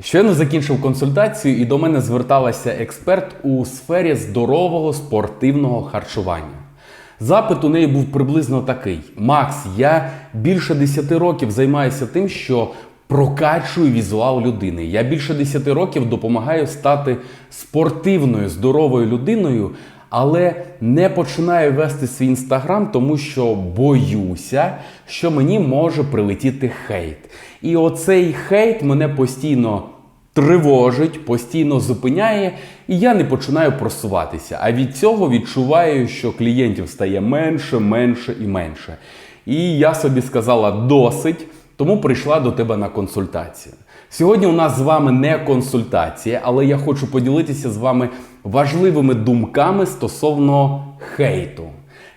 Щойно закінчив консультацію, і до мене зверталася експерт у сфері здорового спортивного харчування. Запит у неї був приблизно такий: Макс, я більше 10 років займаюся тим, що прокачую візуал людини. Я більше 10 років допомагаю стати спортивною, здоровою людиною, але не починаю вести свій інстаграм, тому що боюся, що мені може прилетіти хейт. І оцей хейт мене постійно тривожить, постійно зупиняє, і я не починаю просуватися. А від цього відчуваю, що клієнтів стає менше, менше і менше. І я собі сказала досить, тому прийшла до тебе на консультацію. Сьогодні у нас з вами не консультація, але я хочу поділитися з вами важливими думками стосовно хейту.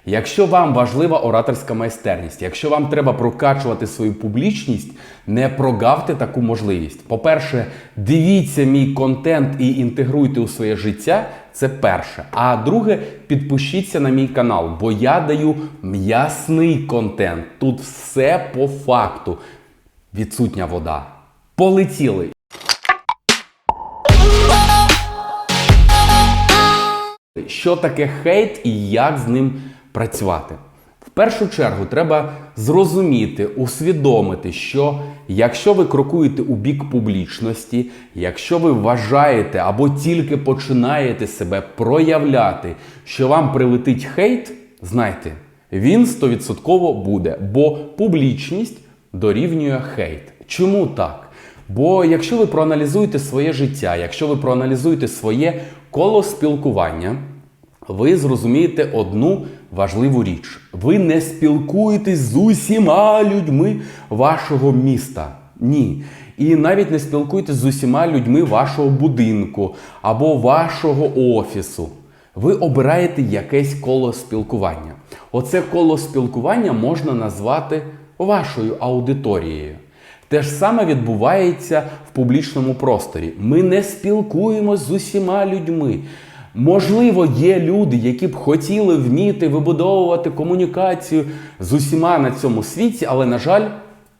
Якщо вам важлива ораторська майстерність, якщо вам треба прокачувати свою публічність, не прогавте таку можливість. По-перше, дивіться мій контент і інтегруйте у своє життя. Це перше. А друге, підпишіться на мій канал, бо я даю м'ясний контент. Тут все по факту. Відсутня вода. Полетіли! Що таке хейт і як з ним працювати? В першу чергу треба зрозуміти, усвідомити, що якщо ви крокуєте у бік публічності, якщо ви вважаєте або тільки починаєте себе проявляти, що вам прилетить хейт, знайте, він 100% буде, бо публічність дорівнює хейт. Чому так? Бо якщо ви проаналізуєте своє життя, якщо ви проаналізуєте своє коло спілкування, ви зрозумієте одну важливу річ: ви не спілкуєтесь з усіма людьми вашого міста. Ні. І навіть не спілкуєтесь з усіма людьми вашого будинку або вашого офісу. Ви обираєте якесь коло спілкування. Оце коло спілкування можна назвати вашою аудиторією. Те ж саме відбувається в публічному просторі. Ми не спілкуємось з усіма людьми. Можливо, є люди, які б хотіли вміти вибудовувати комунікацію з усіма на цьому світі, але, на жаль,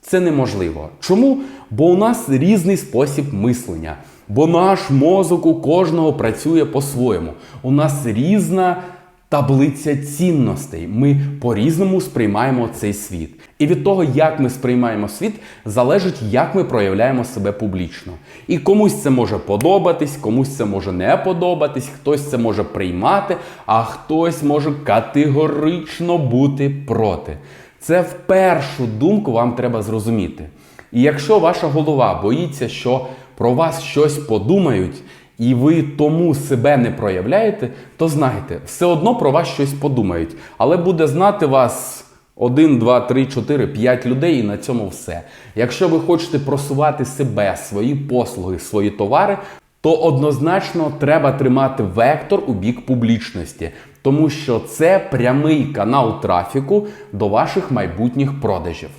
це неможливо. Чому? Бо у нас різний спосіб мислення. Бо наш мозок у кожного працює по-своєму. У нас різна таблиця цінностей. Ми по-різному сприймаємо цей світ. І від того, як ми сприймаємо світ, залежить, як ми проявляємо себе публічно. І комусь це може подобатись, комусь це може не подобатись, хтось це може приймати, а хтось може категорично бути проти. Це в першу думку вам треба зрозуміти. І якщо ваша голова боїться, що про вас щось подумають, і ви тому себе не проявляєте, то знайте, все одно про вас щось подумають, але буде знати вас. 1, 2, 3, 4, 5 людей і на цьому все. Якщо ви хочете просувати себе, свої послуги, свої товари, то однозначно треба тримати вектор у бік публічності, тому що це прямий канал трафіку до ваших майбутніх продажів.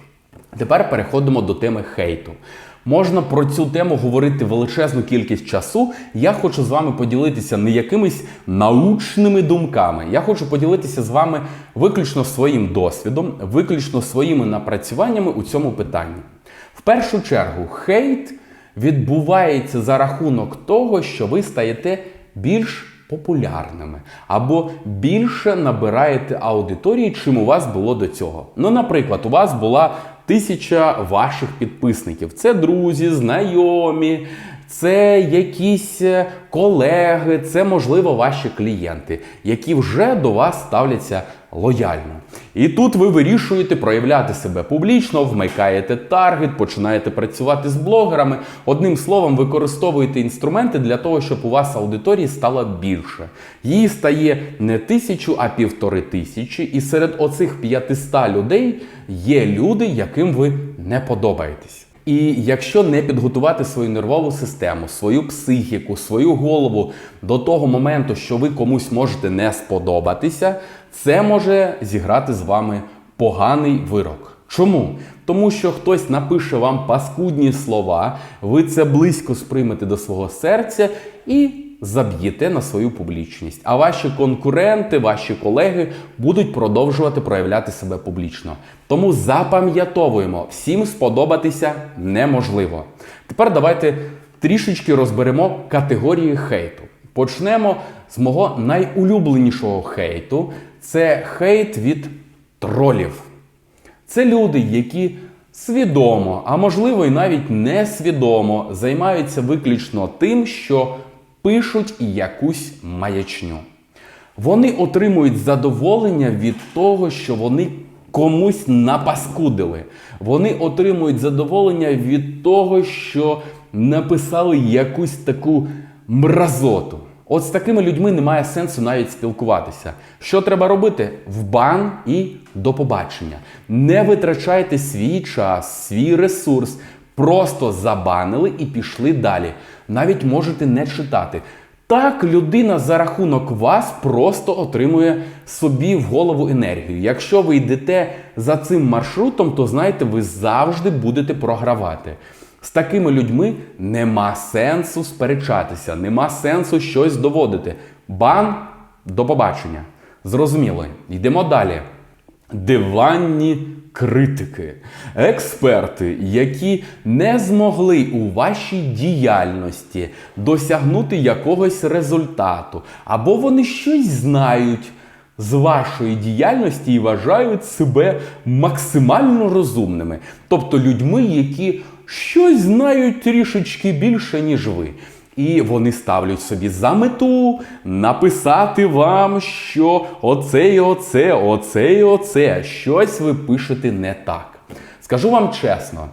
Тепер переходимо до теми хейту. Можна про цю тему говорити величезну кількість часу. Я хочу з вами поділитися не якимись научними думками. Я хочу поділитися з вами виключно своїм досвідом, виключно своїми напрацюваннями у цьому питанні. В першу чергу, хейт відбувається за рахунок того, що ви стаєте більш популярними або більше набираєте аудиторії, чим у вас було до цього. Ну, наприклад, у вас була тисяча ваших підписників. Це друзі, знайомі, це якісь е, колеги, це, можливо, ваші клієнти, які вже до вас ставляться лояльно. І тут ви вирішуєте проявляти себе публічно, вмикаєте таргет, починаєте працювати з блогерами. Одним словом, використовуєте інструменти для того, щоб у вас аудиторії стало більше. Її стає не тисячу, а півтори тисячі. І серед оцих 500 людей є люди, яким ви не подобаєтесь. І якщо не підготувати свою нервову систему, свою психіку, свою голову до того моменту, що ви комусь можете не сподобатися, це може зіграти з вами поганий вирок. Чому? Тому що хтось напише вам паскудні слова, ви це близько сприймете до свого серця і заб'єте на свою публічність. А ваші конкуренти, ваші колеги будуть продовжувати проявляти себе публічно. Тому запам'ятовуємо, всім сподобатися неможливо. Тепер давайте трішечки розберемо категорії хейту. Почнемо з мого найулюбленішого хейту. Це хейт від тролів. Це люди, які свідомо, а можливо і навіть несвідомо займаються виключно тим, що пишуть якусь маячню. Вони отримують задоволення від того, що вони комусь напаскудили. Вони отримують задоволення від того, що написали якусь таку мразоту. От з такими людьми немає сенсу навіть спілкуватися. Що треба робити? В бан і до побачення. Не витрачайте свій час, свій ресурс. Просто забанили і пішли далі. Навіть можете не читати. Так, людина за рахунок вас просто отримує собі в голову енергію. Якщо ви йдете за цим маршрутом, то знаєте, ви завжди будете програвати. З такими людьми нема сенсу сперечатися, нема сенсу щось доводити. Бан до побачення. Зрозуміло, йдемо далі. Диванні критики, експерти, які не змогли у вашій діяльності досягнути якогось результату, або вони щось знають з вашої діяльності і вважають себе максимально розумними, тобто людьми, які щось знають трішечки більше, ніж ви. І вони ставлять собі за мету написати вам, що оце і оце, оце і оце, щось ви пишете не так. Скажу вам чесно,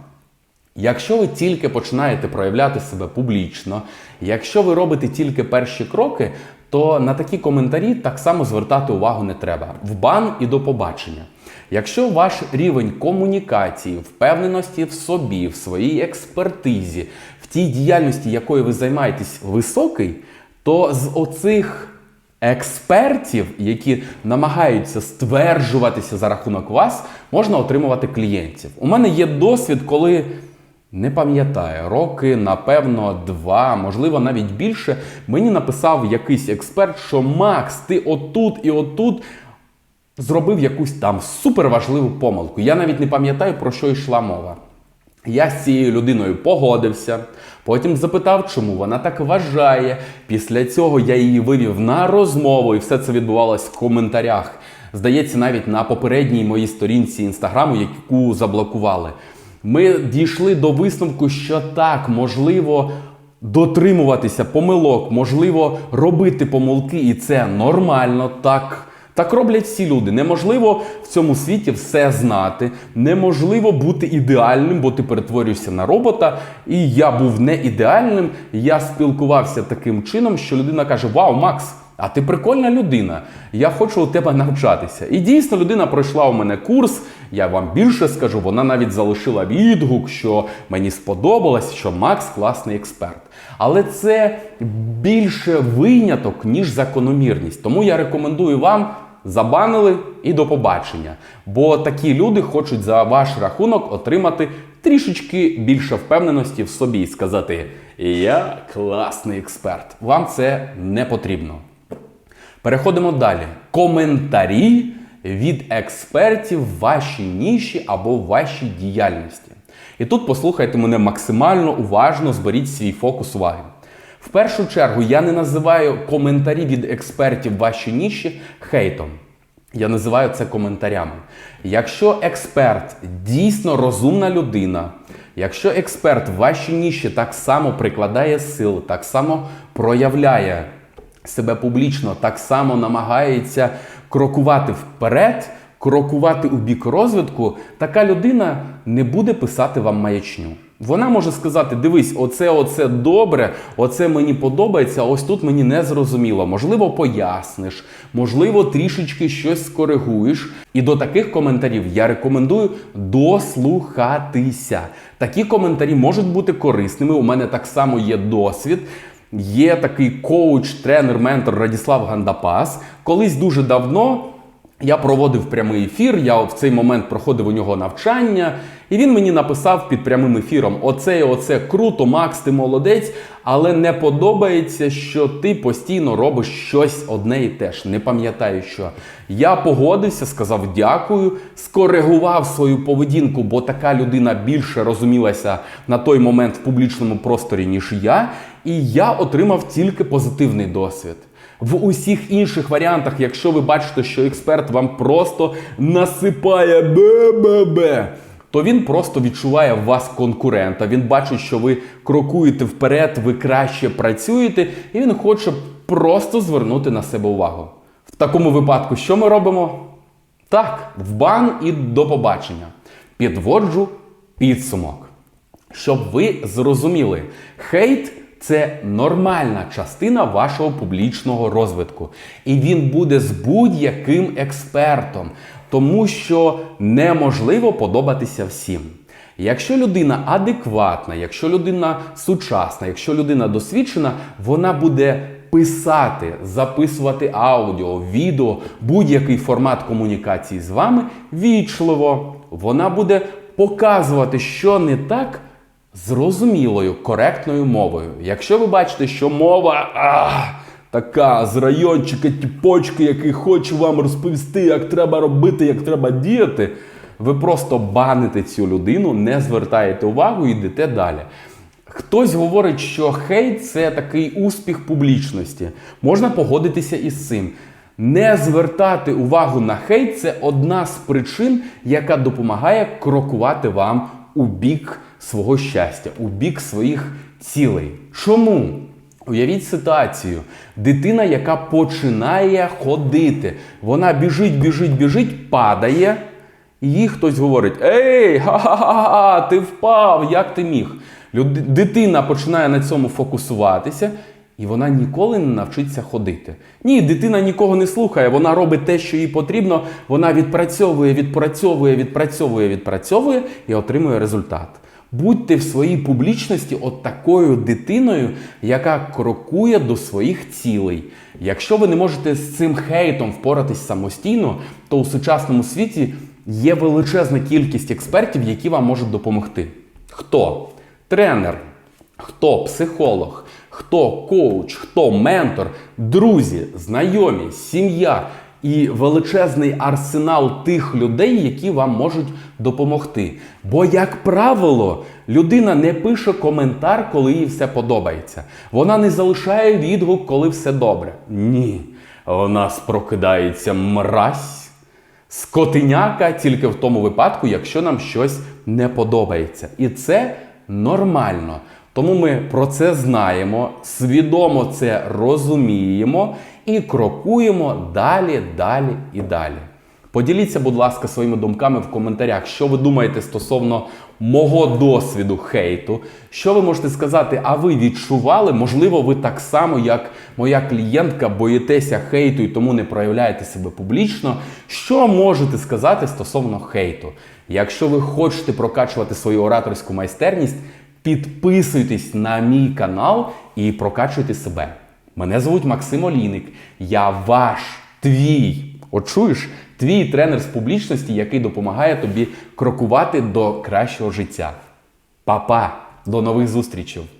якщо ви тільки починаєте проявляти себе публічно, якщо ви робите тільки перші кроки, то на такі коментарі так само звертати увагу не треба. В бан і до побачення. Якщо ваш рівень комунікації, впевненості в собі, в своїй експертизі, в тій діяльності, якою ви займаєтесь, високий, то з оцих експертів, які намагаються стверджуватися за рахунок вас, можна отримувати клієнтів. У мене є досвід, коли. Не пам'ятаю, роки, напевно, два, можливо, навіть більше. Мені написав якийсь експерт, що Макс, ти отут і отут зробив якусь там суперважливу помилку. Я навіть не пам'ятаю, про що йшла мова. Я з цією людиною погодився, потім запитав, чому вона так вважає. Після цього я її вивів на розмову, і все це відбувалось в коментарях. Здається, навіть на попередній моїй сторінці інстаграму, яку заблокували. Ми дійшли до висновку, що так, можливо, дотримуватися помилок, можливо, робити помилки, і це нормально, так. Так роблять всі люди. Неможливо в цьому світі все знати, неможливо бути ідеальним, бо ти перетворюєшся на робота. І я був не ідеальним. Я спілкувався таким чином, що людина каже: Вау, Макс! А ти прикольна людина, я хочу у тебе навчатися. І дійсно людина пройшла у мене курс. Я вам більше скажу, вона навіть залишила відгук, що мені сподобалось, що Макс класний експерт. Але це більше виняток, ніж закономірність. Тому я рекомендую вам забанили і до побачення. Бо такі люди хочуть за ваш рахунок отримати трішечки більше впевненості в собі і сказати: Я класний експерт. Вам це не потрібно. Переходимо далі. Коментарі від експертів в вашій ніші або в вашій діяльності. І тут послухайте мене максимально уважно, зберіть свій фокус уваги. В першу чергу я не називаю коментарі від експертів в вашій ніші хейтом. Я називаю це коментарями. Якщо експерт дійсно розумна людина, якщо експерт в вашій ніші так само прикладає сил, так само проявляє себе публічно, так само намагається крокувати вперед, крокувати у бік розвитку, така людина не буде писати вам маячню. Вона може сказати: дивись, оце, оце добре, оце мені подобається, ось тут мені не зрозуміло. Можливо, поясниш, можливо, трішечки щось скоригуєш. І до таких коментарів я рекомендую дослухатися. Такі коментарі можуть бути корисними. У мене так само є досвід. Є такий коуч, тренер, ментор Радіслав Гандапас. Колись дуже давно. Я проводив прямий ефір, я в цей момент проходив у нього навчання, І він мені написав під прямим ефіром: Оце, і оце круто, Макс, ти молодець, але не подобається, що ти постійно робиш щось одне і те ж. Не пам'ятаю, що я погодився, сказав дякую, скоригував свою поведінку, бо така людина більше розумілася на той момент в публічному просторі, ніж я. І я отримав тільки позитивний досвід. В усіх інших варіантах, якщо ви бачите, що експерт вам просто насипає бе-бе-бе, то він просто відчуває в вас конкурента. Він бачить, що ви крокуєте вперед, ви краще працюєте, і він хоче просто звернути на себе увагу. В такому випадку, що ми робимо? Так, в бан і до побачення. Підводжу підсумок. Щоб ви зрозуміли, хейт це нормальна частина вашого публічного розвитку. І він буде з будь-яким експертом, тому що неможливо подобатися всім. Якщо людина адекватна, якщо людина сучасна, якщо людина досвідчена, вона буде писати, записувати аудіо, відео, будь-який формат комунікації з вами вічливо. Вона буде показувати, що не так зрозумілою, коректною мовою. Якщо ви бачите, що мова ах, така з райончика тіпочки, який хоче вам розповісти, як треба робити, як треба діяти, ви просто баните цю людину, не звертаєте увагу і йдете далі. Хтось говорить, що хейт це такий успіх публічності. Можна погодитися із цим. Не звертати увагу на хейт це одна з причин, яка допомагає крокувати вам у бік свого щастя, у бік своїх цілей. Чому? Уявіть ситуацію. Дитина, яка починає ходити, вона біжить, біжить, біжить, падає. І їй хтось говорить: Ей, ха-ха-ха, ти впав, як ти міг? Дитина починає на цьому фокусуватися, і вона ніколи не навчиться ходити. Ні, дитина нікого не слухає, вона робить те, що їй потрібно, вона відпрацьовує, відпрацьовує, відпрацьовує, відпрацьовує і отримує результат. Будьте в своїй публічності от такою дитиною, яка крокує до своїх цілей. Якщо ви не можете з цим хейтом впоратись самостійно, то у сучасному світі є величезна кількість експертів, які вам можуть допомогти. Хто? Тренер, хто психолог, хто коуч, хто ментор, друзі, знайомі, сім'я і величезний арсенал тих людей, які вам можуть допомогти. Бо, як правило, людина не пише коментар, коли їй все подобається. Вона не залишає відгук, коли все добре. Ні. У нас прокидається мразь. Скотиняка тільки в тому випадку, якщо нам щось не подобається. І це нормально. Тому ми про це знаємо, свідомо це розуміємо і крокуємо далі, далі і далі. Поділіться, будь ласка, своїми думками в коментарях, що ви думаєте стосовно мого досвіду хейту. Що ви можете сказати, а ви відчували? Можливо, ви так само, як моя клієнтка, боїтеся хейту і тому не проявляєте себе публічно. Що можете сказати стосовно хейту? Якщо ви хочете прокачувати свою ораторську майстерність, підписуйтесь на мій канал і прокачуйте себе. Мене звуть Максим Олійник. Я ваш, твій, от чуєш, твій тренер з публічності, який допомагає тобі крокувати до кращого життя. Па-па! До нових зустрічей!